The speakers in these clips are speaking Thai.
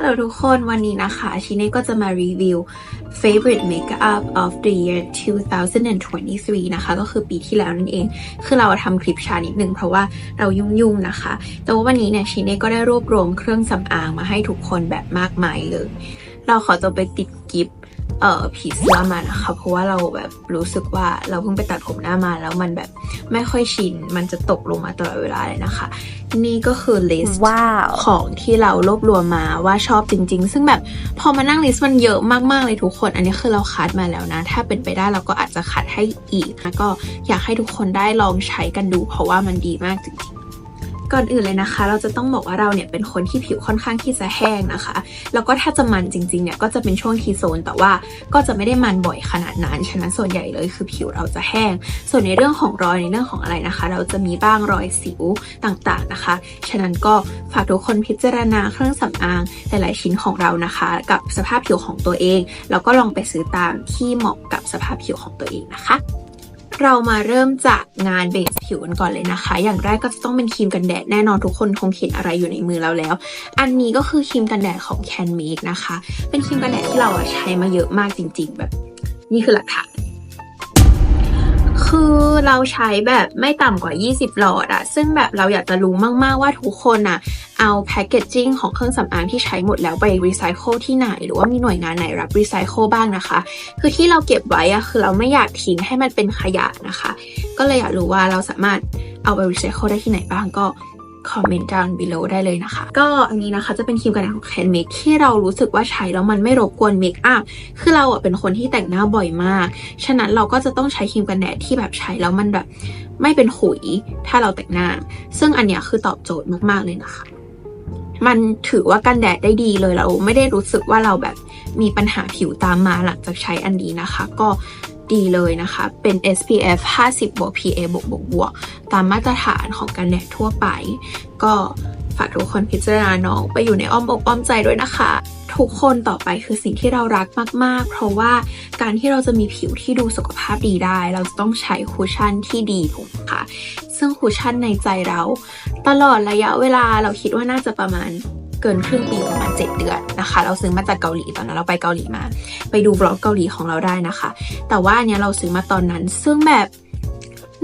ลโหลทุกคนวันนี้นะคะชิเน่ก็จะมารีวิว favorite makeup of the year 2023 นะคะ ก็คือปีที่แล้วนั่นเอง คือเราทำคลิปช้านิดนึงเพราะว่าเรายุ่งๆนะคะ แต่ว่าวันนี้เนี่ยชิเน่ก็ได้รวบรวมเครื่องสำอางมาให้ทุกคนแบบมากมายเลย เราขอจะไปติดกิฟต์ เอ่อผีเสื้อมานะคะ เพราะว่าเราแบบรู้สึกว่าเราเพิ่งไปตัดผมหน้ามาแล้วมันแบบไม่ค่อยชิน มันจะตกลงมาตลอดเวลาเลยนะคะ นี่ก็คือลิสต์ว้าวของที่เรารวบรวมมาว่าชอบจริง ๆ ซึ่งแบบพอมานั่งลิสต์มันเยอะมากๆเลยทุกคน อันนี้คือเราคัดมาแล้วนะ ถ้าเป็นไปได้เราก็อาจจะคัดให้อีกนะก็อยากให้ทุกคนได้ลองใช้กันดู เพราะว่ามันดีมากจริงๆ ก่อนอื่นเลยนะคะ เราจะต้องบอกว่าเราเนี่ยเป็นคนที่ผิวค่อนข้างที่จะแห้งนะคะ แล้วก็ถ้าจะมันจริงๆเนี่ยก็จะเป็นช่วงทีโซน แต่ว่าก็จะไม่ได้มันบ่อยขนาดนั้น ฉะนั้นส่วนใหญ่เลยคือผิวเราจะแห้ง ส่วนในเรื่องของรอยในเรื่องของอะไรนะคะ เราจะมีบ้างรอยสิวต่างๆนะคะ ฉะนั้นก็ฝากทุกคนพิจารณาเครื่องสำอางหลายๆชิ้นของเรานะคะ กับสภาพผิวของตัวเอง แล้วก็ลองไปซื้อตามที่เหมาะกับสภาพผิวของตัวเองนะคะ เรามาเริ่มจากงานเบสผิวกันก่อนเลยนะคะ อย่างแรกก็จะต้องเป็นครีมกันแดดแน่นอนทุกคนคงเห็นอะไรอยู่ในมือเราแล้ว อันนี้ก็คือครีมกันแดดของ Can Make นะคะ เป็นครีมกันแดดที่เราใช้มาเยอะมากจริง ๆ แบบนี่คือหลักฐาน คือเราใช้แบบไม่ต่ำกว่า 20 หลอดอะซึ่งแบบเราอยากจะรู้มาก ๆ ว่าทุกคนอะเอาแพคเกจจิ้งของเครื่องสำอางที่ใช้หมดแล้วไปรีไซเคิลที่ไหน หรือว่ามีหน่วยงานไหนรับรีไซเคิลบ้างนะคะ คือที่เราเก็บไว้อะคือเราไม่อยากทิ้งให้มันเป็นขยะนะคะ ก็เลยอยากรู้ว่าเราสามารถเอาไปรีไซเคิลได้ที่ไหนบ้างก็ คอมเมนต์ down below ได้เลยนะคะ ก็อันนี้นะคะจะเป็นครีมกันแดดของ Can Make ที่เรารู้สึกว่าใช้แล้วมันไม่รบกวนเมคอัพคือเราอะเป็นคนที่แต่งหน้าบ่อยมาก ฉะนั้นเราก็จะต้องใช้ครีมกันแดดที่แบบใช้แล้วมันแบบไม่เป็นขุยถ้าเราแต่งหน้า ซึ่งอันเนี้ยคือตอบโจทย์มากๆเลยนะคะมันถือว่ากันแดดได้ดีเลยเราไม่ได้รู้สึกว่าเราแบบมีปัญหาผิวตามมาหลังจากใช้อันนี้นะคะ ก็ ดีเลยนะคะ เป็น SPF 50บวก PA บวกบวกบวกตามมาตรฐานของกันแดดทั่วไป ก็ฝากทุกคนพิจารณาน้องไปอยู่ในอ้อมอกอ้อมใจด้วยนะคะ ทุกคนต่อไปคือสิ่งที่เรารักมาก ๆ เพราะว่าการที่เราจะมีผิวที่ดูสุขภาพดีได้ เราจะต้องใช้คูชั่นที่ดีถูกไหมคะซึ่งคูชั่นในใจเรา ตลอดระยะเวลาเราคิดว่าน่าจะประมาณ เกินครึ่งปีประมาณ 7 เดือนนะคะ เราซื้อมาจากเกาหลีตอนนั้นเราไปเกาหลีมา ไปดูบล็อกเกาหลีของเราได้นะคะ แต่ว่าอันเนี้ยเราซื้อมาตอนนั้น ซึ่งแบบ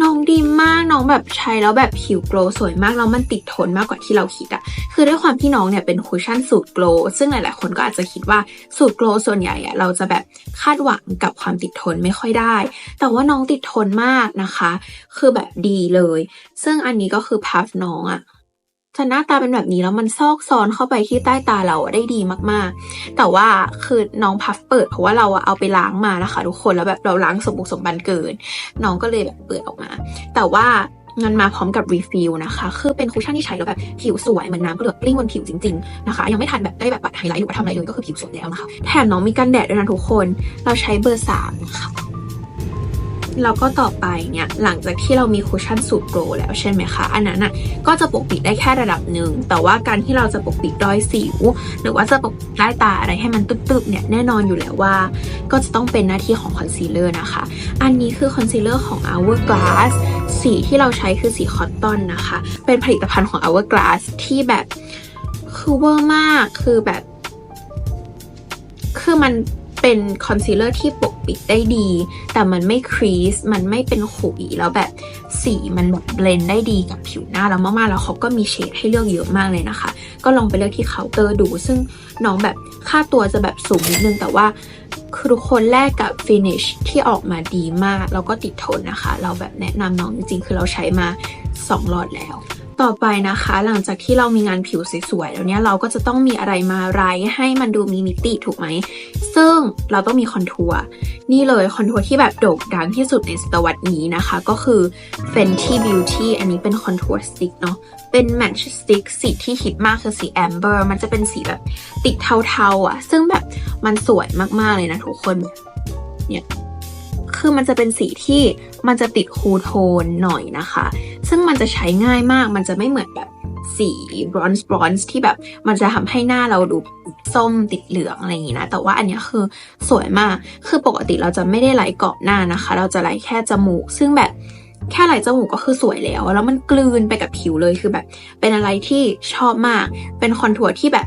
น้องดีมากน้องแบบใช้แล้วแบบผิวโกลว์สวยมากแล้วมันติดทนมากกว่าที่เราคิดอะคือด้วยความที่น้องเนี่ยเป็นคุชชั่นสูตรโกลว์ซึ่งหลาย ๆ คนก็อาจจะคิดว่าสูตรโกลว์ส่วนใหญ่อะเราจะแบบคาดหวังกับความติดทนไม่ค่อยได้ แต่ว่าน้องติดทนมากนะคะ คือแบบดีเลย ซึ่งอันนี้ก็คือพัฟน้องอะ จะหน้าตาเป็นแบบนี้แล้วมันซอกซ้อนเข้าไปที่ใต้ตาเราได้ดีมากๆ แต่ว่าคือน้องพัฟเปิด เพราะว่าเราอะเอาไปล้างมานะคะทุกคนแล้วแบบเราล้างสมบุกสมบันเกิน น้องก็เลยแบบเปิดออกมา แต่ว่ามันมาพร้อมกับรีฟิลนะคะ คือเป็นคุชชั่นที่ใช้แล้วแบบผิวสวยเหมือนน้ำเกลือกลิ้งบนผิวจริงๆนะคะ ยังไม่ทันแบบได้แบบปัดไฮไลท์หรือว่าทำอะไรเลยก็คือผิวสวยแล้วนะคะ แถมน้องมีกันแดดด้วยนะทุกคน เราใช้เบอร์สามนะคะ แล้วก็ต่อไปเนี่ยหลังจากที่เรามีคุชชั่นสูตรโกลแล้วใช่ไหมคะ อันนั้นอะก็จะปกปิดได้แค่ระดับหนึ่ง แต่ว่าการที่เราจะปกปิดรอยสิว หรือว่าจะปกปิดใต้ตาอะไรให้มันตึบๆเนี่ยแน่นอนอยู่แล้วว่า ก็จะต้องเป็นหน้าที่ของคอนซีลเลอร์นะคะ อันนี้คือคอนซีลเลอร์ของ Hourglass สีที่เราใช้คือสีคอตตอนนะคะ เป็นผลิตภัณฑ์ของ Hourglass ที่แบบคือเวอร์มากคือแบบ คือมันเป็นคอนซีลเลอร์ที่ปก ปิดได้ดี แต่มันไม่ครีสมันไม่เป็นขุยแล้วแบบสีมันแบบเบลนด์ได้ดีกับผิวหน้าเรามากๆแล้วเขาก็มีเฉดให้เลือกเยอะมากเลยนะคะ ก็ลองไปเลือกที่เคาน์เตอร์ดู ซึ่งน้องแบบค่าตัวจะแบบสูงนิดนึงแต่ว่าคือทุกคนแลกกับฟินิชที่ออกมาดีมาก แล้วก็ติดทนนะคะ เราแบบแนะนำน้องจริงๆ คือเราใช้มา 2 หลอดแล้ว ต่อไปนะคะ หลังจากที่เรามีงานผิวสวยๆแล้วเนี่ยเราก็จะต้องมีอะไรมาไรให้มันดูมีมิติถูกไหม ซึ่งเราต้องมีคอนทัวร์นี่เลยคอนทัวร์ที่แบบโด่งดังที่สุดในศตวรรษนี้นะคะ ก็คือ Fenty Beauty อันนี้เป็นคอนทัวร์สติ๊กเนาะเป็นแมทช์สติ๊กสีที่ฮิตมากคือสีแอมเบอร์มันจะเป็นสีแบบติดเทาๆอะ่ะ ซึ่งแบบมันสวยมากๆเลยนะทุกคนเนี่ย คือมันจะเป็นสีที่มันจะติดคูลโทนหน่อยนะคะ ซึ่งมันจะใช้ง่ายมาก มันจะไม่เหมือนแบบสีบรอนซ์บรอนซ์ที่แบบมันจะทำให้หน้าเราดูส้มติดเหลืองอะไรอย่างนี้นะ แต่ว่าอันนี้คือสวยมาก คือปกติเราจะไม่ได้ไล่เกาะหน้านะคะ เราจะไล่แค่จมูก ซึ่งแบบแค่ไล่จมูกก็คือสวยแล้ว แล้วมันกลืนไปกับผิวเลยคือแบบ เป็นอะไรที่ชอบมาก เป็นคอนทัวร์ที่แบบ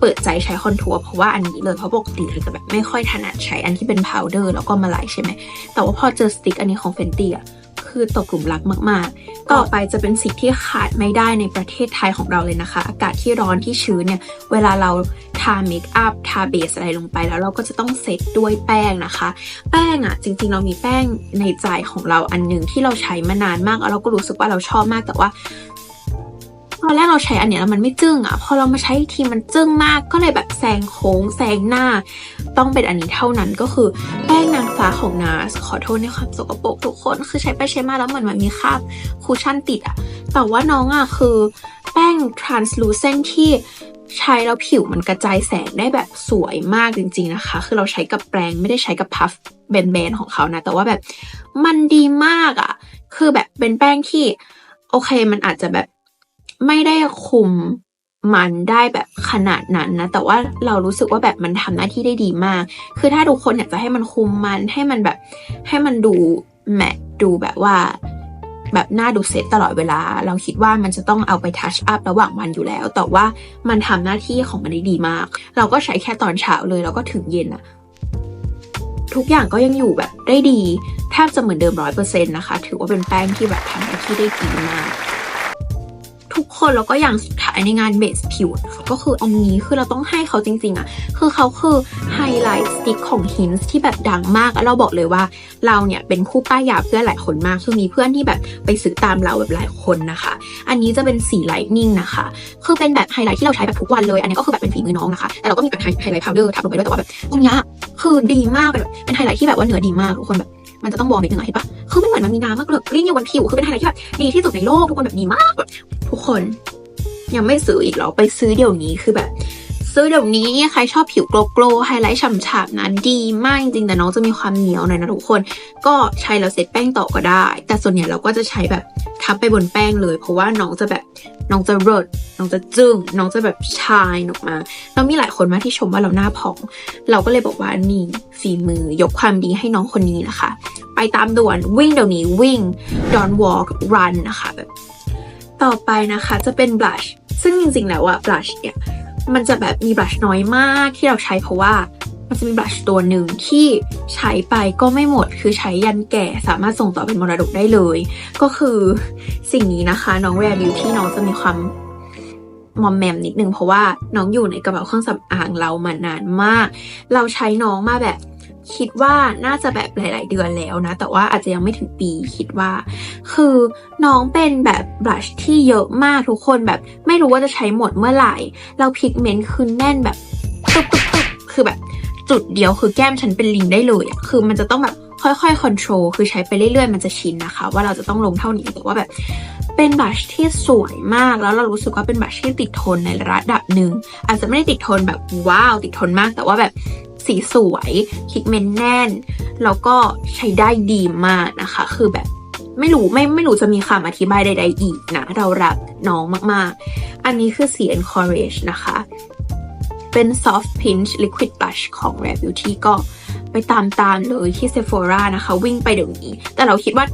เปิดใจใช้คอนทัวร์เพราะว่าอันนี้เลยเพราะปกติเราจะแบบไม่ค่อยถนัดใช้อันที่เป็นพาวเดอร์แล้วก็มาลท์ใช่ไหม แต่ว่าพอเจอสติ๊กอันนี้ของเฟนตี้อะคือตกกลุ่มรักมาก ๆ ต่อไปจะเป็นสิ่งที่ขาดไม่ได้ในประเทศไทยของเราเลยนะคะ อากาศที่ร้อนที่ชื้นเนี่ย เวลาเราทาเมคอัพทาเบสอะไรลงไปแล้วเราก็จะต้องเซตด้วยแป้งนะคะ แป้งอะ่ะ จริง ๆ เรามีแป้งในใจของเราอันหนึ่งที่เราใช้มานานมากแล้วเราก็รู้สึกว่าเราชอบมากแต่ว่า อนแรกเราใช้อันเนี้ยแล้วมันไม่จึ้งอะ่ะ พอเรามาใช้อีกทีมันจึ้งมาก ก็เลยแบบแซงโค้งแซงหน้า ต้องเป็นอันนี้เท่านั้นก็คือแป้งนางฟ้าของนาสขอโทษในความสกปรกทุกคน คือใช้ไปใช้มาแล้วเหมือนมันมีคราบคูชั่นติดอะแต่ว่าน้องอะคือแป้ง translucent ที่ใช้แล้วผิวมันกระจายแสงได้แบบสวยมากจริง ๆนะคะ คือเราใช้กับแปรงไม่ได้ใช้กับพัฟแบนๆของเขานะ แต่ว่าแบบมันดีมากอะ คือแบบเป็นแป้งที่โอเคมันอาจจะแบบ ไม่ได้คุมมันได้แบบขนาดนั้นนะ แต่ว่าเรารู้สึกว่าแบบมันทำหน้าที่ได้ดีมาก คือถ้าทุกคนอยากจะให้มันคุมมันให้มันแบบ ให้มันดูแมทดูแบบว่า แบบหน้าดูเซตตลอดเวลา เราคิดว่ามันจะต้องเอาไปทัชอัพระหว่างวันอยู่แล้ว แต่ว่ามันทำหน้าที่ของมันได้ดีมาก เราก็ใช้แค่ตอนเช้าเลยแล้วก็ถึงเย็นอะทุกอย่างก็ยังอยู่แบบได้ดี แทบจะเหมือนเดิมร้อยเปอร์เซ็นต์นะคะ ถือว่าเป็นแป้งที่แบบทำหน้าที่ได้ดีมาก ทุกคนแล้วก็อย่างสุดท้ายในงานเบสผิวก็คืออันนี้คือเราต้องให้เขาจริงๆอะคือเขาคือไฮไลท์สติ๊กของ Hints ที่แบบดังมากแล้วเราบอกเลยว่าเราเนี่ยเป็นผู้ป้ายยาเพื่อนหลายคนมากคือมีเพื่อนที่แบบไปซื้อตามเราแบบหลายคนนะคะ อันนี้จะเป็นสีไลท์นิ่งนะคะ คือเป็นแบบไฮไลท์ที่เราใช้แบบทุกวันเลย อันนี้ก็คือแบบเป็นฝีมือน้องนะคะ แต่เราก็มีแบบไฮไลท์พาวเดอร์ทับลงไปด้วยแต่ว่าแบบตรงนี้คือดีมากแบบเป็นไฮไลท์ที่แบบว่าเนื้อดีมากทุกคนแบบ มันจะต้องบอกนิดนึงอะเห็นปะคือไม่เหมือนมันมีน้ำมากเลยกลิ้งอยู่บนผิวคือเป็นไฮไลท์ที่แบบดีที่สุดในโลกทุกคนแบบดีมาก ทุกคน ยังไม่ซื้ออีกเหรอไปซื้อเดี๋ยวนี้คือแบบ ซื้อเดี๋ยวนี้ใครชอบผิวโกลโกลไฮไลท์ฉ่ำๆนะดีมากจริงๆ แต่น้องจะมีความเหนียวหน่อยนะทุกคน ก็ใช้แล้วเซตแป้งต่อก็ได้ แต่ส่วนใหญ่เราก็จะใช้แบบทับไปบนแป้งเลย เพราะว่าน้องจะแบบน้องจะเริดน้องจะจึ้งน้องจะแบบชายออกมาแล้วมีหลายคนมาที่ชมว่าเราหน้าผ่อง เราก็เลยบอกว่านี่ฝีมือยกความดีให้น้องคนนี้นะคะ ไปตามด่วนวิ่งเดี๋ยวนี้วิ่ง don't walk run นะคะแบบต่อไปนะคะจะเป็น blush ซึ่งจริงๆแล้วอะ blush เนี่ย มันจะแบบมีบลัชน้อยมากที่เราใช้เพราะว่ามันจะมีบลัชตัวหนึ่งที่ใช้ไปก็ไม่หมดคือใช้ยันแก่สามารถส่งต่อเป็นมรดกได้เลย ก็คือสิ่งนี้นะคะน้องแวร์บิวที่น้องจะมีความมอมแมมนิดนึงเพราะว่าน้องอยู่ในกระเป๋าเครื่องสำอางเรามานานมาก เราใช้น้องมาแบบ คิดว่าน่าจะแบบหลาย ๆ เดือนแล้วนะ แต่ว่าอาจจะยังไม่ถึงปีคิดว่า คือน้องเป็นแบบบลัชที่เยอะมากทุกคนแบบไม่รู้ว่าจะใช้หมดเมื่อไหร่เราพิกเมนต์คือแน่นแบบตึ๊บตึ๊บตึ๊บคือแบบจุดเดียวคือแก้มฉันเป็นลิงได้เลยอะคือมันจะต้องแบบค่อยๆคอนโทรลคือใช้ไปเรื่อย ๆ มันจะชินนะคะ ว่าเราจะต้องลงเท่านี้แต่ว่าแบบเป็นบลัชที่สวยมากแล้วเรารู้สึกว่าเป็นบลัชที่ติดทนในระดับหนึ่งอาจจะไม่ได้ติดทนแบบว้าวติดทนมาก แต่ว่าแบบ สีสวยพิกเมนต์แน่น แล้วก็ใช้ได้ดีมากนะคะ คือแบบไม่รู้ไม่ไม่รู้จะมีคำอธิบายใด ๆ อีกนะ เรารักน้องมากๆ อันนี้คือสี encourage นะคะ เป็น soft pinch liquid blush ของ Rare Beauty ก็ไปตามตามเลยที่ Sephora นะคะ วิ่งไปเดี๋ยวนี้ แต่เราคิดว่า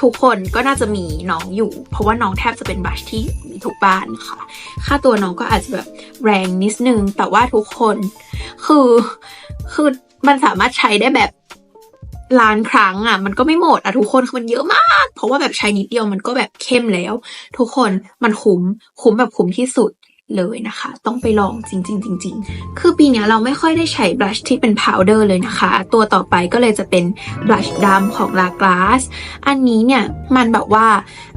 ทุกคนก็น่าจะมีน้องอยู่ เพราะว่าน้องแทบจะเป็นบลัชที่ ทุกบ้านนะคะค่าตัวน้องก็อาจจะแบบแรงนิดนึง แต่ว่าทุกคนคือคือมันสามารถใช้ได้แบบล้านครั้งอะ มันก็ไม่หมดอะทุกคนคือมันเยอะมาก เพราะว่าแบบใช้นิดเดียวมันก็แบบเข้มแล้ว ทุกคนมันคุ้มคุ้มแบบคุ้มที่สุด เลยนะคะ ต้องไปลองจริง ๆ จริง ๆ คือปีนี้เราไม่ค่อยได้ใช้บลัชที่เป็นพาวเดอร์เลยนะคะ ตัวต่อไปก็เลยจะเป็นบลัชดำของลากลาสอันนี้เนี่ยมันแบบว่า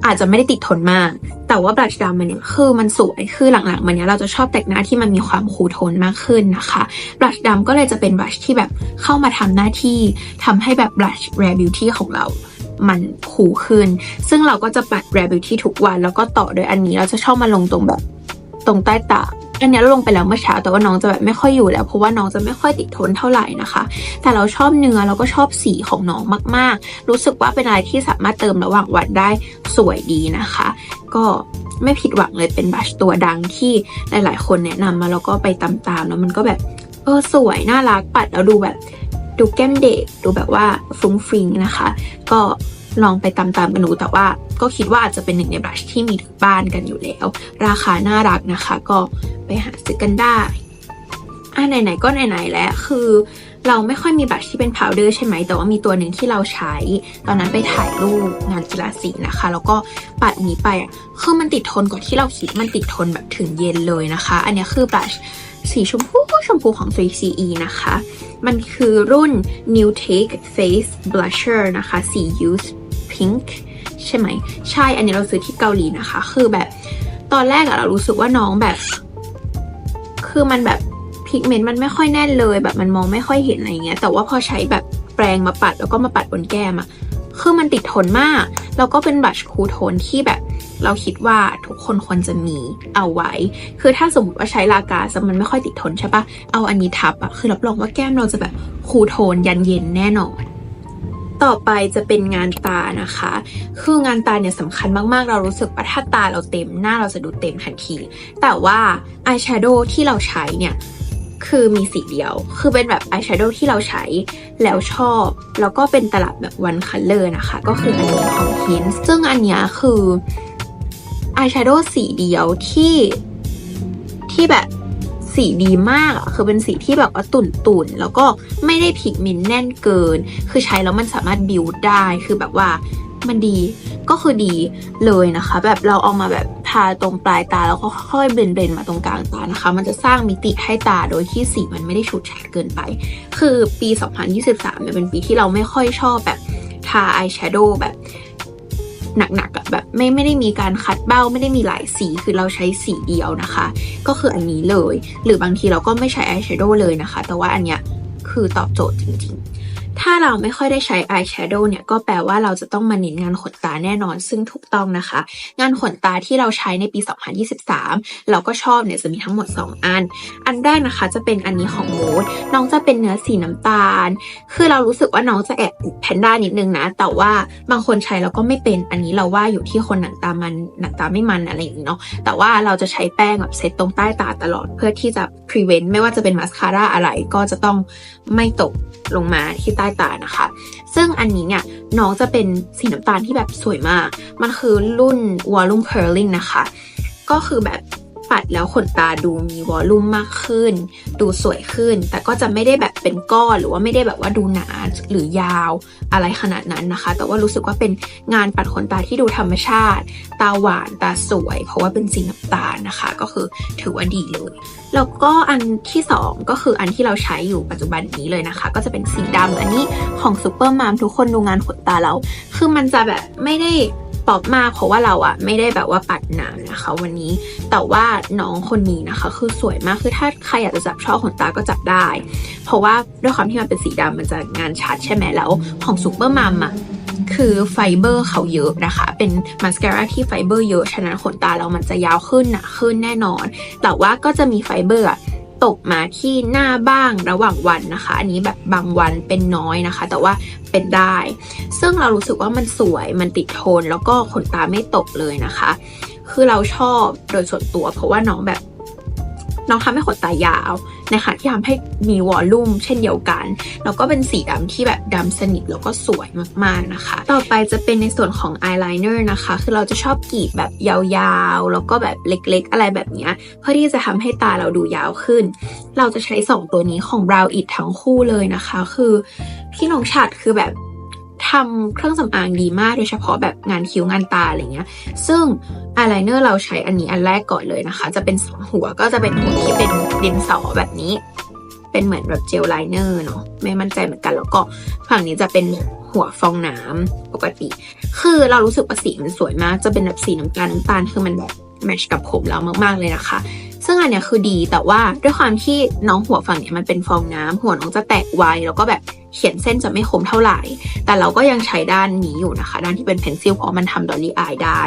อาจจะไม่ได้ติดทนมาก แต่ว่าบลัชดำมันเนี่ยคือมันสวยคือหลังๆมันเนี้ยเราจะชอบแต่งหน้าที่มันมีความคูโทนมากขึ้นนะคะบลัชดำก็เลยจะเป็นบลัชที่แบบเข้ามาทำหน้าที่ทำให้แบบบลัช Rare Beauty ของเรามันคูขึ้น ซึ่งเราก็จะปัด Rare Beauty ทุกวัน แล้วก็ต่อโดยอันนี้เราจะชอบมาลงตรงแบบ ตรงใต้ตาอันนี้เราลงไปแล้วเมื่อเช้าแต่ว่าน้องจะแบบไม่ค่อยอยู่แล้ว เพราะว่าน้องจะไม่ค่อยติดทนเท่าไหร่นะคะ แต่เราชอบเนื้อแล้วก็ชอบสีของน้องมาก ๆ รู้สึกว่าเป็นอะไรที่สามารถเติมระหว่างวันได้สวยดีนะคะ ก็ไม่ผิดหวังเลยเป็นบัชตัวดังที่หลาย ๆ คนแนะนำมาแล้วก็ไปตามๆแล้วมันก็แบบเออสวยน่ารักปัดแล้วดูแบบดูแก้มเด็กดูแบบว่าฟุ้งฟิงนะคะ ก็ ลองไปตามๆกันดูแต่ว่าก็คิดว่าอาจจะเป็นหนึ่งในบลัชที่มีทุกบ้านกันอยู่แล้ว ราคาน่ารักนะคะ ก็ไปหาซื้อกันได้อะไหนๆก็ไหนๆแล้วคือเราไม่ค่อยมีบัตรที่เป็นพาวเดอร์ใช่ไหม แต่ว่ามีตัวหนึ่งที่เราใช้ ตอนนั้นไปถ่ายรูปงานกีฬาสีนะคะ แล้วก็ปัดนี้ไปอะคือมันติดทนกว่าที่เราคิด มันติดทนแบบถึงเย็นเลยนะคะ อันนี้คือบัตรสีชมพูชมพูของ 3CE นะคะ มันคือรุ่น New Take Face Blusher นะคะ สี Youth Pink ใช่ไหม ใช่ อันนี้เราซื้อที่เกาหลีนะคะ คือแบบตอนแรกอะเรารู้สึกว่าน้องแบบ คือมันแบบพิกเมนต์มันไม่ค่อยแน่นเลย แบบมันมองไม่ค่อยเห็นอะไรเงี้ย แต่ว่าพอใช้แบบแปรงมาปัดแล้วก็มาปัดบนแก้มอะคือมันติดทนมาก แล้วก็เป็นบัชคูลโทนที่แบบ เราคิดว่าทุกคนควรจะมีเอาไว้ คือถ้าสมมติว่าใช้ลากาสมันไม่ค่อยติดทนใช่ปะเอาอันนี้ทับอะคือรับรองว่าแก้มเราจะแบบคูลโทนยันเย็นแน่นอน ต่อไปจะเป็นงานตานะคะ คืองานตาเนี่ยสำคัญมากๆ เรารู้สึกว่าถ้าตาเราเต็มหน้าเราจะดูเต็มทันที แต่ว่าอายแชโดว์ที่เราใช้เนี่ยคือมีสีเดียว คือเป็นแบบอายแชโดว์ที่เราใช้แล้วชอบ แล้วก็เป็นตลับแบบวันคัลเลอร์นะคะ ก็คืออันนี้ของ Hint ซึ่งอันนี้คืออายแชโดว์สีเดียวที่ที่แบบ สีดีมากอะคือเป็นสีที่แบบว่าตุ่นตุนๆแล้วก็ไม่ได้พิกเมนต์แน่นเกิน คือใช้แล้วมันสามารถบิวได้คือแบบว่ามันดีก็คือดีเลยนะคะ แบบเราเอามาแบบทาตรงปลายตาแล้วก็ค่อยเบนเบนๆมาตรงกลางตานะคะ มันจะสร้างมิติให้ตาโดยที่สีมันไม่ได้ฉูดฉาดเกินไป คือปี 2023เนี่ยเป็นปีที่เราไม่ค่อยชอบแบบทาอายแชโดว์แบบ หนักๆอะแบบไม่ไม่ได้มีการคัดเบ้าไม่ได้มีหลายสีคือเราใช้สีเดียวนะคะ ก็คืออันนี้เลย หรือบางทีเราก็ไม่ใช้อายแชโดว์เลยนะคะ แต่ว่าอันเนี้ยคือตอบโจทย์จริงๆ ถ้าเราไม่ค่อยได้ใช้อายแชโดว์เนี่ยก็แปลว่าเราจะต้องมาเน้นงานขนตาแน่นอน ซึ่งถูกต้องนะคะ งานขนตาที่เราใช้ในปี 2023 เราก็ชอบเนี่ยจะมีทั้งหมด 2 อัน อันแรกนะคะจะเป็นอันนี้ของโมดน้องจะเป็นเนื้อสีน้ำตาล คือเรารู้สึกว่าน้องจะแอบติดแพนด้านิดนึงนะ แต่ว่าบางคนใช้แล้วก็ไม่เป็น อันนี้เราว่าอยู่ที่คนหนังตามันหนังตาไม่มันอะไรอย่างนี้เนาะ แต่ว่าเราจะใช้แป้งแบบเซตตรงใต้ตาตลอดเพื่อที่จะ prevent ไม่ว่าจะเป็นมาสคาร่าอะไรก็จะต้องไม่ตกลงมาที่ใต้ตานะคะ ซึ่งอันนี้เนี่ยน้องจะเป็นสีน้ำตาลที่แบบสวยมาก มันคือรุ่น volume curling นะคะ ก็คือแบบ ปัดแล้วขนตาดูมีวอลลุ่มมากขึ้น ดูสวยขึ้น แต่ก็จะไม่ได้แบบเป็นก้อนหรือว่าไม่ได้แบบว่าดูหนาหรือยาวอะไรขนาดนั้นนะคะ แต่ว่ารู้สึกว่าเป็นงานปัดขนตาที่ดูธรรมชาติ ตาหวานตาสวย เพราะว่าเป็นสีน้ำตาลนะคะ ก็คือถือว่าดีเลย แล้วก็อันที่ 2 ก็คืออันที่เราใช้อยู่ปัจจุบันนี้เลยนะคะ ก็จะเป็นสีดำอันนี้ของซูเปอร์มามทุกคนดูงานขนตาเรา คือมันจะแบบไม่ได้ ป๊อปมากเพราะว่าเราอะไม่ได้แบบว่าปัดหนานะคะ วันนี้แต่ว่าน้องคนนี้นะคะ คือสวยมากคือถ้าใครอยากจะจับช่อขนตาก็จับได้ เพราะว่าด้วยความที่มันเป็นสีดำมันจะงานชัดใช่ไหมแล้วของซูเปอร์มัมอะคือไฟเบอร์เขาเยอะนะคะ เป็นมาสคาร่าที่ไฟเบอร์เยอะ ฉะนั้นขนตาเรามันจะยาวขึ้นหนาขึ้นแน่นอน แต่ว่าก็จะมีไฟเบอร์ ตกมาที่หน้าบ้างระหว่างวันนะคะ อันนี้แบบบางวันเป็นน้อยนะคะ แต่ว่าเป็นได้ ซึ่งเรารู้สึกว่ามันสวยมันติดโทน แล้วก็ขนตาไม่ตกเลยนะคะ คือเราชอบโดยส่วนตัวเพราะว่าน้องแบบ น้องทำให้ขนตายาวนขณะที่ทำให้มีวอลลุ่มเช่นเดียวกัน แล้วก็เป็นสีดำที่แบบดำสนิทแล้วก็สวยมากๆนะคะ ต่อไปจะเป็นในส่วนของอายไลเนอร์นะคะ คือเราจะชอบกรีดแบบยาวๆ แล้วก็แบบเล็กๆ อะไรแบบเนี้ยเพื่อที่จะทำให้ตาเราดูยาวขึ้น เราจะใช้ 2 ตัวนี้ของ Brow It ทั้งคู่เลยนะคะ คือพี่น้องฉัดคือแบบ ทำเครื่องสำอางดีมากโดยเฉพาะแบบงานคิ้วงานตาอะไรเงี้ย ซึ่งอายไลเนอร์เราใช้อันนี้อันแรกก่อนเลยนะคะ จะเป็นสองหัวก็จะเป็นหัวที่เป็นดินสอแบบนี้ เป็นเหมือนแบบเจลไลเนอร์เนาะไม่มั่นใจเหมือนกันแล้วก็ฝั่งนี้จะเป็นหัวฟองน้ำปกติ คือเรารู้สึกว่าสีมันสวยมาก จะเป็นแบบสีน้ำตาลน้ำตาลคือมันแบบแมทช์กับผมเรามากๆเลยนะคะ ซึ่งอันเนี้ยคือดีแต่ว่าด้วยความที่น้องหัวฝั่งเนี้ยมันเป็นฟองน้ำหัวน้องจะแตกไวแล้วก็แบบ เขียนเส้นจะไม่คมเท่าไหร่ แต่เราก็ยังใช้ด้านนี้อยู่นะคะ ด้านที่เป็นเพนซิลเพราะมันทำดอลลี่อายได้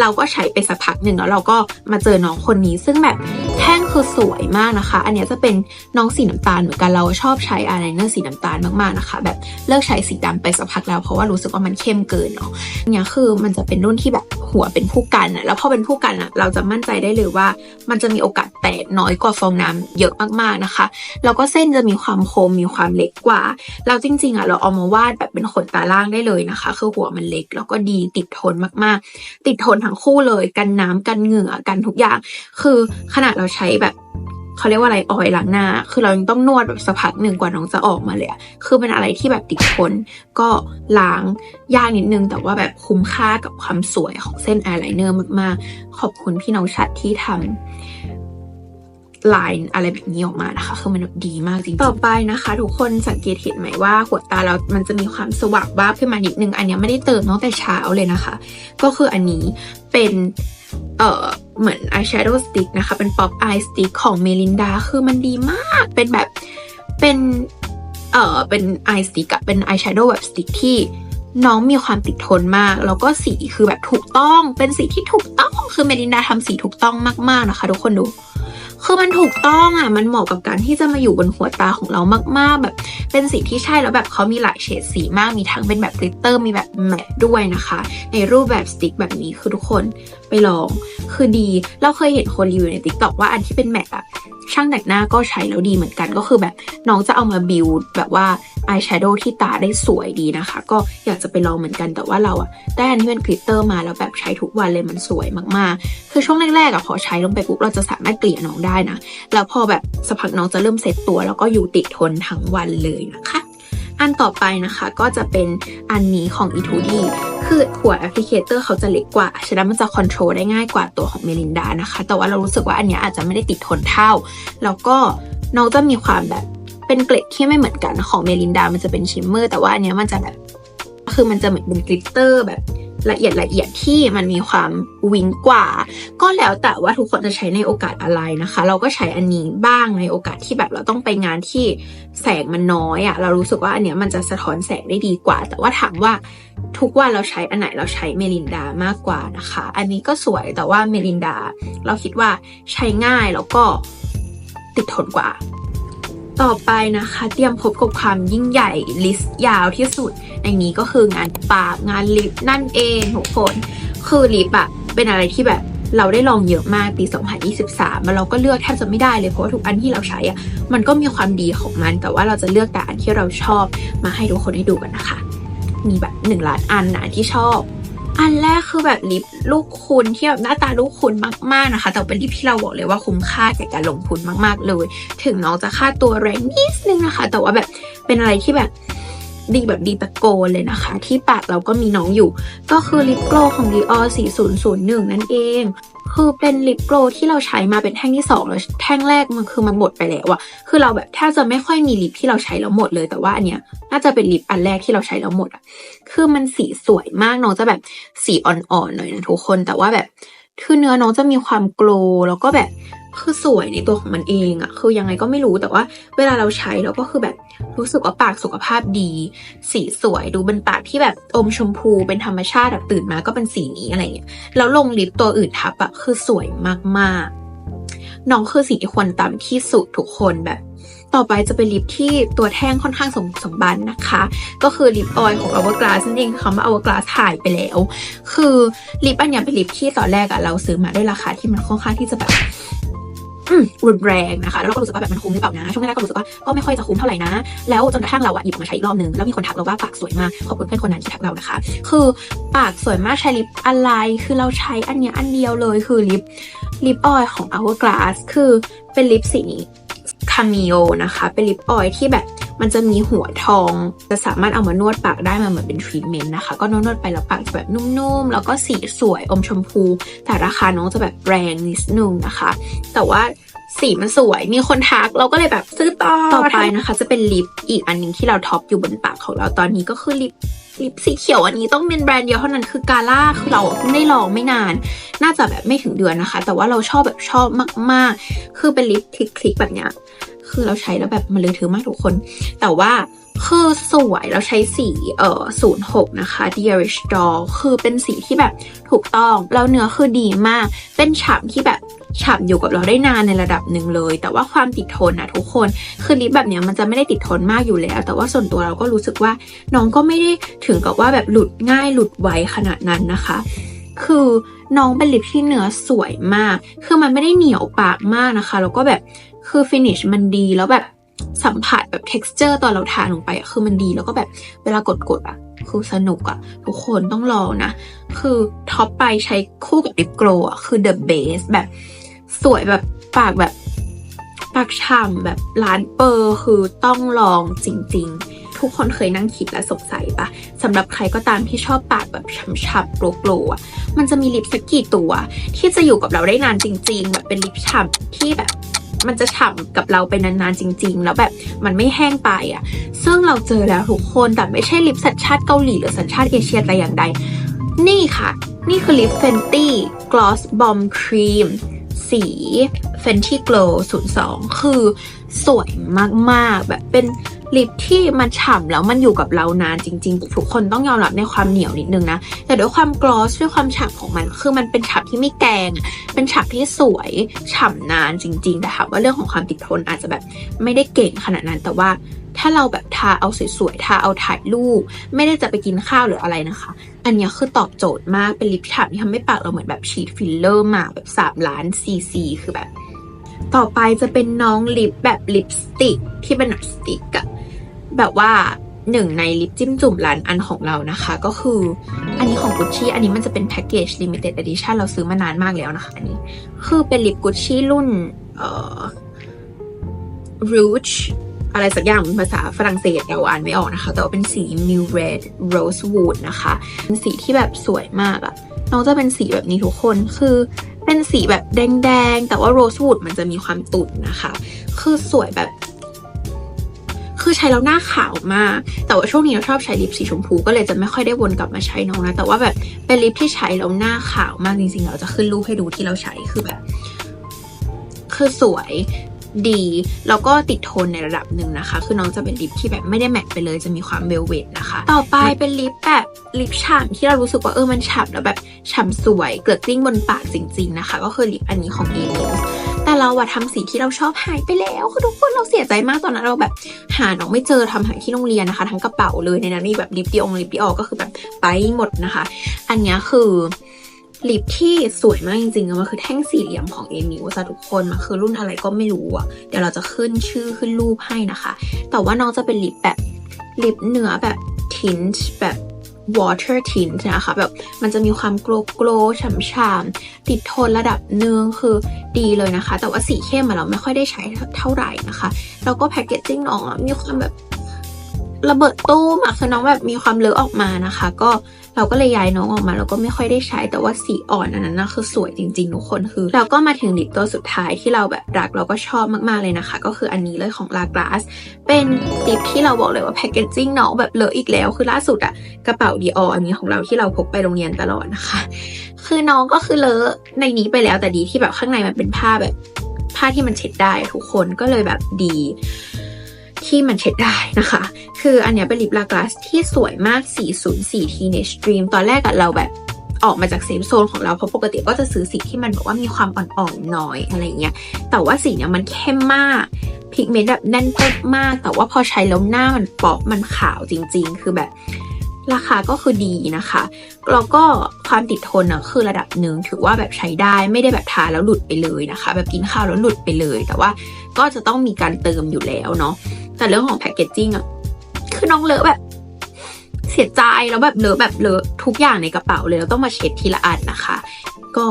เราก็ใช้ไปสักพักหนึ่งแล้วเราก็มาเจอน้องคนนี้ ซึ่งแบบแท่งคือสวยมากนะคะ อันนี้จะเป็นน้องสีน้ำตาลเหมือนกันเราชอบใช้อายไลเนอร์สีน้ำตาลมากๆนะคะ แบบเลิกใช้สีดำไปสักพักแล้วเพราะว่ารู้สึกว่ามันเข้มเกินเนาะเนี่ยคือมันจะเป็นรุ่นที่แบบหัวเป็นผู้กันอะแล้วพอเป็นผู้กันอะเราจะมั่นใจได้เลยว่า มันจะมีโอกาสแตกน้อยกว่าฟองน้ำเยอะมากๆนะคะ แล้วก็เส้นจะมีความคมมีความเล็กกว่า เราจริงๆอะเราเอามาวาดแบบเป็นขนตาล่างได้เลยนะคะ คือหัวมันเล็กแล้วก็ดีติดทนมากๆ ติดทนทั้งคู่เลยกันน้ำกันเหงื่อกันทุกอย่าง คือขนาดเราใช้แบบเขาเรียกว่าอะไรออยล์ล้างหน้า คือเรายังต้องนวดแบบสักพักหนึ่งกว่าน้องจะออกมาเลยอะคือเป็นอะไรที่แบบติดทนก็ล้างยากนิดนึง แต่ว่าแบบคุ้มค่ากับความสวยของเส้นอายไลเนอร์มากๆ ขอบคุณพี่น้องชัดที่ทำ ลายอะไรแบบนี้ออกมานะคะคือมันดีมากจริงต่อไปนะคะ ทุกคนสังเกตเห็นไหมว่าขวดตาเรามันจะมีความสว่างวาบขึ้นมานิดนึง อันนี้ไม่ได้เติมตั้งแต่เช้าเลยนะคะ ก็คืออันนี้เป็นเอ่อเหมือน eyeshadow stick นะคะ เป็น pop eye stick ของเมลินดาคือมันดีมากเป็นแบบเป็นเอ่อเป็น eye stick อะเป็น eyeshadow แบบ stick ที่น้องมีความติดทนมาก แล้วก็สีคือแบบถูกต้องเป็นสีที่ถูกต้อง คือเมลินดาทำสีถูกต้องมากๆนะคะ ทุกคนดู คือมันถูกต้องอะ มันเหมาะกับการที่จะมาอยู่บนหัวตาของเรามาก ๆ แบบ เป็นสีที่ใช่แล้วแบบเขามีหลายเฉดสีมาก มีทั้งเป็นแบบกลิตเตอร์ มีแบบแมตด้วยนะคะ ในรูปแบบสติ๊กแบบนี้คือทุกคนไปลอง คือดี เราเคยเห็นคนรีวิวในติ๊กต็อกว่าอันที่เป็นแมตต์อะช่างแต่งหน้าก็ใช้แล้วดีเหมือนกันก็คือแบบน้องจะเอามาบิวแบบว่าอายแชโดว์ที่ตาได้สวยดีนะคะ ก็อยากจะไปลองเหมือนกันแต่ว่าเราอะได้อันที่เป็นกลิตเตอร์มาแล้วแบบใช้ทุกวันเลยมันสวยมากๆคือช่วงแรกๆอะพอใช้ลงไปปุ๊บเราจะสามารถเกลี่ยน้องได้นะ แล้วพอแบบสักพักน้องจะเริ่มเซ็ตตัว แล้วก็อยู่ติดทนทั้งวันเลยนะคะ อันต่อไปนะคะก็จะเป็นอันนี้ของ E2D คือหัวแอปพลิเคเตอร์เขาจะเล็กกว่า ฉะนั้นมันจะคอนโทรลได้ง่ายกว่าตัวของเมลินดานะคะ แต่ว่าเรารู้สึกว่าอันนี้อาจจะไม่ได้ติดทนเท่า แล้วก็น้องจะมีความแบบเป็นเกล็ดที่ไม่เหมือนกันของเมลินดา มันจะเป็นชิมเมอร์ แต่ว่าอันนี้มันจะแบบคือมันจะเหมือนเป็นกลิตเตอร์แบบ ละเอียดละเอียดที่มันมีความวิงกว่า ก็แล้วแต่ว่าทุกคนจะใช้ในโอกาสอะไรนะคะ เราก็ใช้อันนี้บ้างในโอกาสที่แบบเราต้องไปงานที่แสงมันน้อยอะ่ะเรารู้สึกว่าอันเนี้ยมันจะสะท้อนแสงได้ดีกว่า แต่ว่าถามว่าทุกวันเราใช้อันไหนเราใช้เมลินดามากกว่านะคะ อันนี้ก็สวยแต่ว่าเมลินดา เราคิดว่าใช้ง่ายแล้วก็ติดทนกว่า ต่อไปนะคะ เตรียมพบกับความยิ่งใหญ่ลิสต์ยาวที่สุด ในนี้ก็คืองานปากงานลิปนั่นเองทุกคนคือลิปอะเป็นอะไรที่แบบเราได้ลองเยอะมากปี 2023มาเราก็เลือกแทบจะไม่ได้เลยเพราะว่าทุกอันที่เราใช้อะมันก็มีความดีของมัน แต่ว่าเราจะเลือกแต่อันที่เราชอบมาให้ทุกคนได้ดูกันนะคะ มีแบบหนึ่งล้านอันนะที่ชอบ อันแรกคือแบบลิปลูกคุณที่แบบหน้าตาลูกคุณมากๆนะคะ แต่เป็นลิปที่เราบอกเลยว่าคุ้มค่าแก่การลงทุนมากๆเลย ถึงน้องจะค่าตัวแรงนิดนึงนะคะ แต่ว่าแบบเป็นอะไรที่แบบ ดีแบบดีตะโกนเลยนะคะ ที่ปากเราก็มีน้องอยู่ ก็คือลิปโกลของ Dior 4001 นั่นเอง คือเป็นลิปโกลที่เราใช้มาเป็นแท่งที่สองแล้วแท่งแรกมันคือมันหมดไปแล้วอะคือเราแบบแทบจะไม่ค่อยมีลิปที่เราใช้แล้วหมดเลยแต่ว่าอันเนี้ยน่าจะเป็นลิปอันแรกที่เราใช้แล้วหมดอะคือมันสีสวยมากน้องจะแบบสีอ่อนๆหน่อยนะทุกคนแต่ว่าแบบคือเนื้อน้องจะมีความโกลแล้วก็แบบ คือสวยในตัวของมันเองอะคือยังไงก็ไม่รู้แต่ว่า เวลาเราใช้เราก็คือแบบรู้สึกว่าปากสุขภาพดี สีสวยดูเป็นปากที่แบบอมชมพูเป็นธรรมชาติแบบตื่นมาก็เป็นสีนี้อะไรเงี้ยแล้วลงลิปตัวอื่นทับอะคือสวยมากๆ น้องคือสิ่งที่ควรตามที่สุดทุกคนแบบ ต่อไปจะเป็นลิปที่ตัวแท่งค่อนข้างสมบุกสมบันนะคะ ก็คือลิปออยล์ของ Hourglass นั่นเองคำว่า Hourglass หายไปแล้ว คือลิปอันนี้เป็นลิปที่ตอนแรกอะเราซื้อมาด้วยราคาที่มันค่อนข้างที่จะแบบ รุนแรงนะคะแล้วเราก็รู้สึกว่าแบบมันคุ้มหรือเปล่านะช่วงแรกๆก็รู้สึกว่าก็ไม่ค่อยจะคุ้มเท่าไหร่นะ แล้วจนกระทั่งเราอะหยิบมาใช้อีกรอบนึงแล้วมีคนทักเราว่าปากสวยมากขอบคุณเพื่อนคนนั้นที่ทักเรานะคะ คือปากสวยมากใช้ลิปอะไรคือเราใช้อันเนี้ยอันเดียวเลยคือลิปลิปออยล์ของ Hourglass คือเป็นลิปสีนี้ คามิโอนะคะ เป็นลิปออยล์ที่แบบมันจะมีหัวทอง จะสามารถเอามานวดปากได้มันเหมือนเป็นทรีทเมนต์นะคะ ก็นวดๆไปแล้วปากจะแบบนุ่มๆ แล้วก็สีสวยอมชมพู แต่ราคาน้องจะแบบแรงนิดนึงนะคะ แต่ว่าสีมันสวยมีคนทักเราก็เลยแบบซื้อต่อต่อไปนะคะ จะเป็นลิปอีกอันหนึงที่เราท็อปอยู่บนปากของเราตอนนี้ก็คือลิป ลิปสีเขียวอันนี้ต้องเป็นแบรนด์เดียวเท่านั้นคือกาล่าคือเราเพิ่งได้ลองไม่นาน น่าจะแบบไม่ถึงเดือนนะคะ แต่ว่าเราชอบแบบชอบมากๆ คือเป็นลิปคลิกๆแบบเนี้ยคือเราใช้แล้วแบบมันเลยถือมากทุกคน แต่ว่าคือสวยเราใช้สีเอ่อ06นะคะ Dearish Doll คือเป็นสีที่แบบถูกต้อง แล้วเนื้อคือดีมาก เป็นฉ่ำที่แบบ ฉ่ำอยู่กับเราได้นานในระดับหนึ่งเลย แต่ว่าความติดทนนะทุกคนคือลิปแบบเนี้ยมันจะไม่ได้ติดทนมากอยู่แล้ว แต่ว่าส่วนตัวเราก็รู้สึกว่าน้องก็ไม่ได้ถึงกับว่าแบบหลุดง่ายหลุดไวขนาดนั้นนะคะ คือน้องเป็นลิปที่เนื้อสวยมาก คือมันไม่ได้เหนียวปากมากนะคะ แล้วก็แบบคือฟินิชมันดีแล้วแบบสัมผัสแบบ texture ตอนเราทานลงไปอะคือมันดีแล้วก็แบบเวลากดๆอะคือสนุกอะทุกคนต้องลองนะ คือท็อปไปใช้คู่กับลิปโกลอะคือ the base แบบ สวยแบบปากแบบปากฉ่ำแบบร้านเปอร์คือต้องลองจริง ๆ ทุกคนเคยนั่งคิดและสงสัยปะสำหรับใครก็ตามที่ชอบปากแบบฉ่ำๆโกลๆมันจะมีลิปสักกี่ตัว ที่จะอยู่กับเราได้นานจริง ๆ แบบเป็นลิปฉ่ำที่แบบมันจะฉ่ำกับเราไปนานๆจริง ๆ แล้วแบบมันไม่แห้งไปอะ ซึ่งเราเจอแล้วทุกคนแต่ไม่ใช่ลิปสัญชาติเกาหลีหรือสัญชาติเอเชียแต่อย่างใด นี่ค่ะ นี่คือลิป Fenty Gloss Bomb Cream สี สี Fenty Glow 02 คือสวยมากๆ แบบเป็น ลิปที่มันฉ่ำแล้วมันอยู่กับเรานานจริง ๆ ทุกคนต้องยอมรับในความเหนียวนิดนึงนะ แต่ด้วยความกลอสด้วยความฉ่ำของมัน คือมันเป็นฉ่ำที่ไม่แกง เป็นฉ่ำที่สวยฉ่ำนานจริง ๆ แต่ถามว่าเรื่องของความติดทนอาจจะแบบไม่ได้เก่งขนาดนั้นแต่ว่าถ้าเราแบบทาเอาสวยๆ ทาเอาถ่ายรูป ไม่ได้จะไปกินข้าวหรืออะไรนะคะ อันเนี้ยคือตอบโจทย์มาก เป็นลิปฉ่ำที่ทำให้ปากเราเหมือนแบบฉีดฟิลเลอร์มาแบบ3ล้านซีซีคือแบบ ต่อไปจะเป็นน้องลิปแบบลิปสติกที่เป็นแบบสติกอะ แบบว่าหนึ่งในลิปจิ้มจุ่มร้านอันของเรานะคะ ก็คืออันนี้ของกุชชี่อันนี้มันจะเป็นแพ็กเกจลิมิเต็ดอ d ดิชันเราซื้อมานานมากแล้วนะคะอันนี้ คือเป็นลิปกุชชี่รุ่นเอ่อ Rouge อะไรสักอย่างเป็นภาษาฝรั่งเศสเราอ่านไม่ออกนะคะ แต่ว่าเป็นสี New Red Rosewood นะคะเป็นสีที่แบบสวยมากอะน้องจะเป็นสีแบบนี้ทุกคนคือเป็นสีแบบแดงๆ แต่ว่า Rosewood มันจะมีความตุ่นนะคะ คือสวยแบบ คือใช้แล้วหน้าขาวมาก แต่ว่าช่วงนี้เราชอบใช้ลิปสีชมพูก็เลยจะไม่ค่อยได้วนกลับมาใช้น้องนะ แต่ว่าแบบเป็นลิปที่ใช้แล้วหน้าขาวมากจริงๆ เราจะขึ้นรูปให้ดูที่เราใช้คือแบบ คือสวยดีแล้วก็ติดทนในระดับหนึ่งนะคะ คือน้องจะเป็นลิปที่แบบไม่ได้แมตไปเลยจะมีความเวลเวทนะคะ ต่อไปเป็นลิปแบบลิปฉ่ำที่เรารู้สึกว่าเออมันฉ่ำแล้วแบบฉ่ำสวยเกิดกลิ้งบนปากจริง ๆนะคะ ก็คือลิปอันนี้ของ a m i s แต่เราอะทำสีที่เราชอบหายไปแล้วคือทุกคนเราเสียใจมากตอนนั้นเราแบบหาน้องไม่เจอทำหาที่โรงเรียนนะคะ ทั้งกระเป๋าเลยในนั้นมีแบบลิปดีองลิปดีออก็คือแบบไปหมดนะคะ อันนี้คือลิปที่สวยมากจริงๆมันคือแท่งสี่เหลี่ยมของเอมิวซะทุกคนมันคือรุ่นอะไรก็ไม่รู้อะเดี๋ยวเราจะขึ้นชื่อขึ้นรูปให้นะคะ แต่ว่าน้องจะเป็นลิปแบบลิปเนื้อแบบทินต์แบบ water tint นะคะแบบมันจะมีความโกลโกลฉ่ำๆติดทนระดับหนึ่งคือดีเลยนะคะ แต่ว่าสีเข้มอะเราไม่ค่อยได้ใช้เท่าไหร่นะคะ แล้วก็แพคเกจจิ้งน้องมีความแบบระเบิดตู้มอะคือน้องแบบมีความเลอะออกมานะคะ ก็ เราก็เลยย้ายน้องออกมาเราก็ไม่ค่อยได้ใช้แต่ว่าสีอ่อนอันนั้นนะคือสวยจริงๆทุกคนคือเราก็มาถึงลิปตัวสุดท้ายที่เราแบบรักเราก็ชอบมากๆเลยนะคะ ก็คืออันนี้เลยของ La Glace เป็นลิปที่เราบอกเลยว่าแพคเกจจิ้งน้องแบบเลอะอีกแล้ว คือล่าสุดอะกระเป๋าดีอออันนี้ของเราที่เราพกไปโรงเรียนตลอดนะคะ คือน้องก็คือเลอะในนี้ไปแล้วแต่ดีที่แบบข้างในมันเป็นผ้าแบบผ้าที่มันเช็ดได้ทุกคนก็เลยแบบดี ที่มันเช็ดได้นะคะ คืออันเนี้ยเป็นลิปลากลาสที่สวยมาก 404 Teenage Dream ตอนแรกอะเราแบบออกมาจากเซฟโซนของเราเพราะปกติก็จะซื้อสีที่มันบอกว่ามีความอ่อนๆน้อยอะไรเงี้ย แต่ว่าสีเนี้ยมันเข้มมากพิกเมนต์แบบแน่นเป๊ะมาก แต่ว่าพอใช้แล้วหน้ามันเปาะมันขาวจริง ๆ คือแบบราคาก็คือดีนะคะ แล้วก็ความติดทนอะคือระดับหนึ่งถือว่าแบบใช้ได้ไม่ได้แบบทาแล้วหลุดไปเลยนะคะ แบบกินข้าวแล้วหลุดไปเลย แต่ว่า ก็จะต้องมีการเติมอยู่แล้วเนาะแต่เรื่องของแพคเกจจิ้งอะคือน้องเลอะแบบ เสียใจแล้วแบบเลอะแบบเลอะทุกอย่างในกระเป๋าเลยเราต้องมาเช็ดทีละอันนะคะ ก็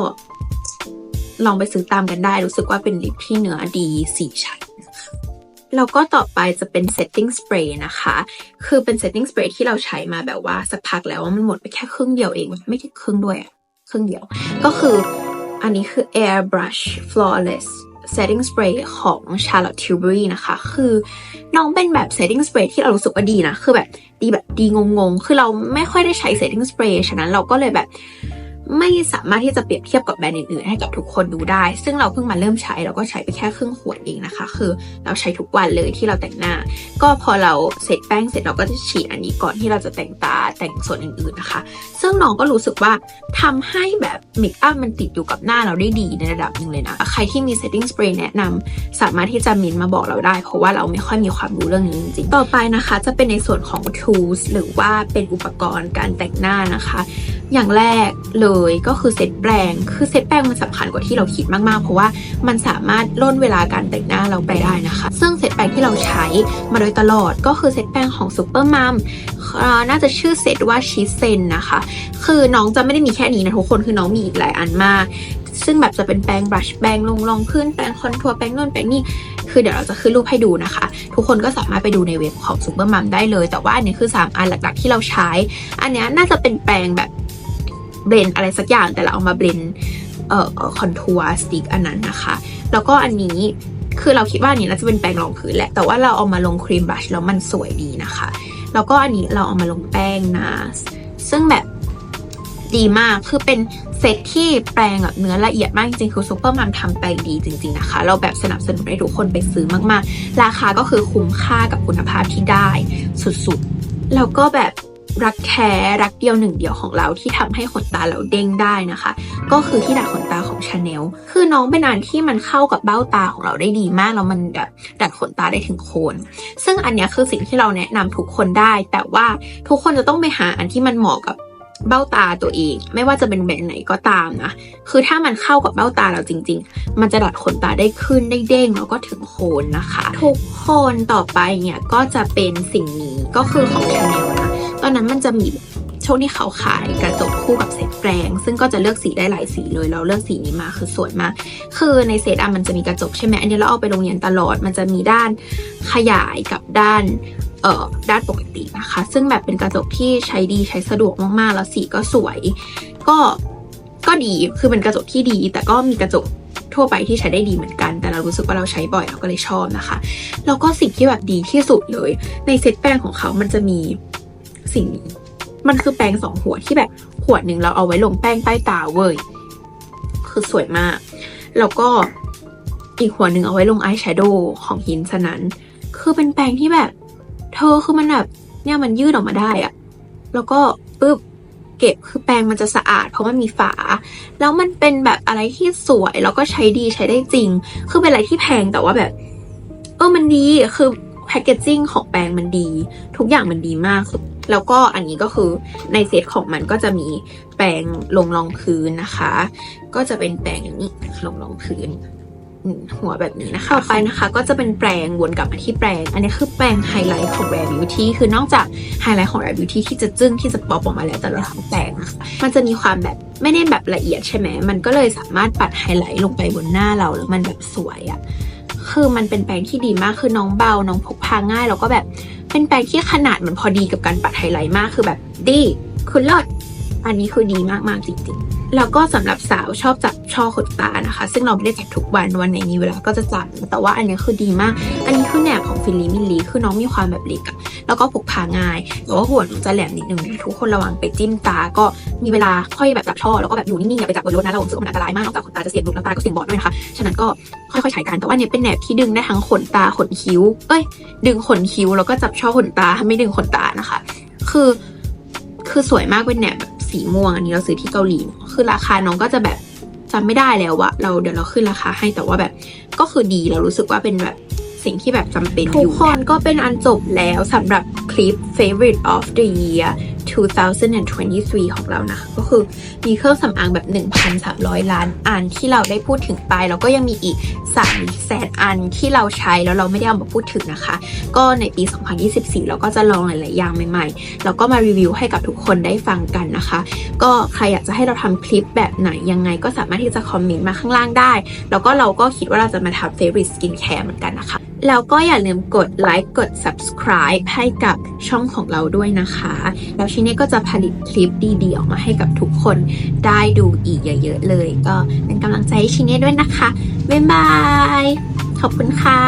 ลองไปซื้อตามกันได้ รู้สึกว่าเป็นลิปที่เนื้อดีสีชัดแล้วก็ต่อไปจะเป็น setting spray นะคะ คือเป็น setting spray ที่เราใช้มาแบบว่าสักพักแล้วมันหมดไปแค่ครึ่งเดียวเอง ไม่ถึงครึ่งด้วยครึ่งเดียว ก็คืออันนี้คือ airbrush flawless setting spray ของ Charlotte Tilbury นะคะ คือน้องเป็นแบบ setting spray ที่เรารู้สึกว่าดีนะ คือแบบดีแบบดีงงๆ คือเราไม่ค่อยได้ใช้ setting spray ฉะนั้นเราก็เลยแบบ ไม่สามารถที่จะเปรียบเทียบกับแบรนด์อื่นๆให้กับทุกคนดูได้ ซึ่งเราเพิ่งมาเริ่มใช้เราก็ใช้ไปแค่ครึ่งขวดเองนะคะ คือเราใช้ทุกวันเลยที่เราแต่งหน้า ก็พอเราเสร็จแป้งเสร็จเราก็จะฉีดอันนี้ก่อนที่เราจะแต่งตาแต่งส่วนอื่นๆนะคะ ซึ่งน้องก็รู้สึกว่าทำให้แบบเมคอัพมันติดอยู่กับหน้าเราได้ดีในระดับหนึ่งเลยนะ ใครที่มี setting spray แนะนำสามารถที่จะมินมาบอกเราได้ เพราะว่าเราไม่ค่อยมีความรู้เรื่องนี้จริงๆต่อไปนะคะ จะเป็นในส่วนของ tools หรือว่าเป็นอุปกรณ์การแต่งหน้านะคะ อย่างแรกเลยก็คือเซตแปรงคือเซตแปรงมันสำคัญกว่าที่เราคิดมากๆ เพราะว่ามันสามารถล่นเวลาการแต่งหน้าเราไปได้นะคะ ซึ่งเซตแปรงที่เราใช้มาโดยตลอดก็คือเซตแปรงของซูเปอร์มัมน่าจะชื่อเซตว่าชิเซนนะคะ คือน้องจะไม่ได้มีแค่นี้นะทุกคนคือน้องมีอีกหลายอันมาก ซึ่งแบบจะเป็นแปรงบลัชแปรงลงรองพื้นแปรงคอนทัวร์แปรงนู่นแปรงนี่คือเดี๋ยวเราจะขึ้นรูปให้ดูนะคะ ทุกคนก็สามารถไปดูในเว็บของซูเปอร์มัมได้เลย แต่ว่าอันนี้คือ 3 อันหลักๆที่เราใช้ อันนี้น่าจะเป็นแปรงแบบ เบลนอะไรสักอย่างแต่เราเอามาเบลนเอ่อคอนทัวร์สติกอันนั้นนะคะ แล้วก็อันนี้คือเราคิดว่านนี้น่าจะเป็นแปรงรองพื้นแหละ แต่ว่าเราเอามาลงครีมบลัชแล้วมันสวยดีนะคะ แล้วก็อันนี้เราเอามาลงแป้งนาซึ่งแบบดีมาก คือเป็นเซตที่แปรงแบบเนื้อละเอียดมากจริงๆ คือซูเปอร์มัมทำแปรงดีจริงๆนะคะ เราแบบสนับสนุนให้ทุกคนไปซื้อมากๆ ราคาก็คือคุ้มค่ากับคุณภาพที่ได้สุดๆ แล้วก็แบบ รักแท้รักเดียวหนึ่งเดียวของเราที่ทำให้ขนตาเราเด้งได้นะคะ ก็คือที่ดัดขนตาของชาแนลคือน้องเป็นอันที่มันเข้ากับเบ้าตาของเราได้ดีมากแล้วมันแบบดัดขนตาได้ถึงโคน ซึ่งอันนี้คือสิ่งที่เราแนะนำทุกคนได้ แต่ว่าทุกคนจะต้องไปหาอันที่มันเหมาะกับเบ้าตาตัวเอง ไม่ว่าจะเป็นแบรนด์ไหนก็ตามนะคือถ้ามันเข้ากับเบ้าตาเราจริง ๆ มันจะดัดขนตาได้ขึ้นได้เด้งแล้วก็ถึงโคนนะคะ ทุกคนต่อไปเนี่ยก็จะเป็นสิ่งนี้ก็คือของชาแนลนะ ตอนนั้นมันจะมีช่วงที่เขาขายกระจกคู่กับเซตแปรงซึ่งก็จะเลือกสีได้หลายสีเลยเราเลือกสีนี้มาคือสวยมาก คือในเซตอะมันจะมีกระจกใช่ไหมอันนี้เราเอาไปโรงเรียนตลอด มันจะมีด้านขยายกับด้านเอ่อด้านปกตินะคะ ซึ่งแบบเป็นกระจกที่ใช้ดีใช้สะดวกมากๆ แล้วสีก็สวย ก็ก็ดีคือเป็นกระจกที่ดี แต่ก็มีกระจกทั่วไปที่ใช้ได้ดีเหมือนกัน แต่เรารู้สึกว่าเราใช้บ่อยเราก็เลยชอบนะคะ แล้วก็สิ่งที่แบบดีที่สุดเลย ในเซตแปรงของเขามันจะมี สิ่งนี้มันคือแปรงสองหัวที่แบบขวดหนึ่งเราเอาไว้ลงแป้งใต้ตาเว้ย คือสวยมาก แล้วก็อีกหัวหนึ่งเอาไว้ลงอายแชโดว์ของหินสนั้น คือเป็นแปรงที่แบบ เธอคือมันแบบเนี่ยมันยืดออกมาได้อะแล้วก็ปึ๊บเก็บคือแปรงมันจะสะอาด เพราะมันมีฝา แล้วมันเป็นแบบอะไรที่สวยแล้วก็ใช้ดีใช้ได้จริง คือเป็นอะไรที่แพงแต่ว่าแบบเออมันดีคือแพคเกจจิ้งของแปรงมันดี ทุกอย่างมันดีมากคือ แล้วก็อันนี้ก็คือในเซตของมันก็จะมีแปรงลงรองพื้นนะคะ ก็จะเป็นแปรงอย่างนี้ลงรองพื้นหัวแบบนี้นะคะต่อไปนะคะ ก็จะเป็นแปรงวนกลับมาที่แปรง อันนี้คือแปรงไฮไลท์ของ Rare Beauty คือนอกจากไฮไลท์ของ Rare Beauty ที่จะจึ้งที่จะป๊อปออกมาแล้วแต่ละแปรงนะคะมันจะมีความแบบไม่ได้แบบละเอียดใช่ไหม มันก็เลยสามารถปัดไฮไลท์ลงไปบนหน้าเราแล้วมันแบบสวยอะคือมันเป็นแปรงที่ดีมากคือน้องเบา น้องพกพาง่ายแล้วก็แบบ เป็นแปรงที่ขนาดมันพอดีกับการปัดไฮไลท์มากคือแบบดี คือเลิศอันนี้คือดีมากๆจริงๆ แล้วก็สำหรับสาวชอบจับช่อขนตานะคะ ซึ่งเราไม่ได้จับทุกวันวันไหนมีเวลาก็จะจับแต่ว่าอันนี้คือดีมาก อันนี้คือแหนบของฟิลลี่มิลลีคือน้องมีความแบบเล็กอะแล้วก็พกพาง่ายแต่ว่าหัวน้องจะแหลมนิดนึงทุกคนระวังไปจิ้มตาก็มีเวลาค่อยแบบจับช่อแล้วก็แบบอยู่นิ่งๆอย่าไปจับบนรถนะเราสึกมันอันตรายมากนอกจากขนตาจะเสียบลูกน้ำตาก็เสียงบอดด้วยนะคะฉะนั้นก็ค่อยๆใช้กันแต่ว่าเนี่ยเป็นแหนบที่ดึงได้ทั้งขนตาขนคิ้ว เอ้ย ดึงขนคิ้วแล้วก็จับช่อขนตาไม่ดึงขนตานะคะ คือคือสวยมากเป็นแหนบ สีม่วงอันนี้เราซื้อที่เกาหลีคือราคาน้องก็จะแบบจำไม่ได้แล้วอะเราเดี๋ยวเราขึ้นราคาให้แต่ว่าแบบก็คือดีเรารู้สึกว่าเป็นแบบสิ่งที่แบบจำเป็นอยู่ทุกคนก็เป็นอันจบแล้วสำหรับคลิป favorite of the year 2023 ของเรานะคะก็คือมีเครื่องสำอางแบบ 1,300 ล้านอันที่เราได้พูดถึงไป แล้วก็ยังมีอีก3แสนอันที่เราใช้แล้วเราไม่ได้เอามาพูดถึงนะคะ ก็ในปี 2024 เราก็จะลองหลาย ๆ อย่างใหม่ ๆ แล้วก็มารีวิวให้กับทุกคนได้ฟังกันนะคะ ก็ใครอยากจะให้เราทำคลิปแบบไหนยังไงก็สามารถที่จะคอมเมนต์มาข้างล่างได้ แล้วก็เราก็คิดว่าเราจะมาทำ favorite skincare เหมือนกันนะคะ แล้วก็อย่าลืมกดไลค์กด subscribe ให้กับช่องของเราด้วยนะคะ แล้วชิเน่ก็จะผลิตคลิปดีๆ ออกมาให้กับทุกคนได้ดูอีกเยอะ ๆ เลย ก็เป็นกำลังใจให้ชิเน่ด้วยนะคะ บ๊ายบาย ขอบคุณค่ะ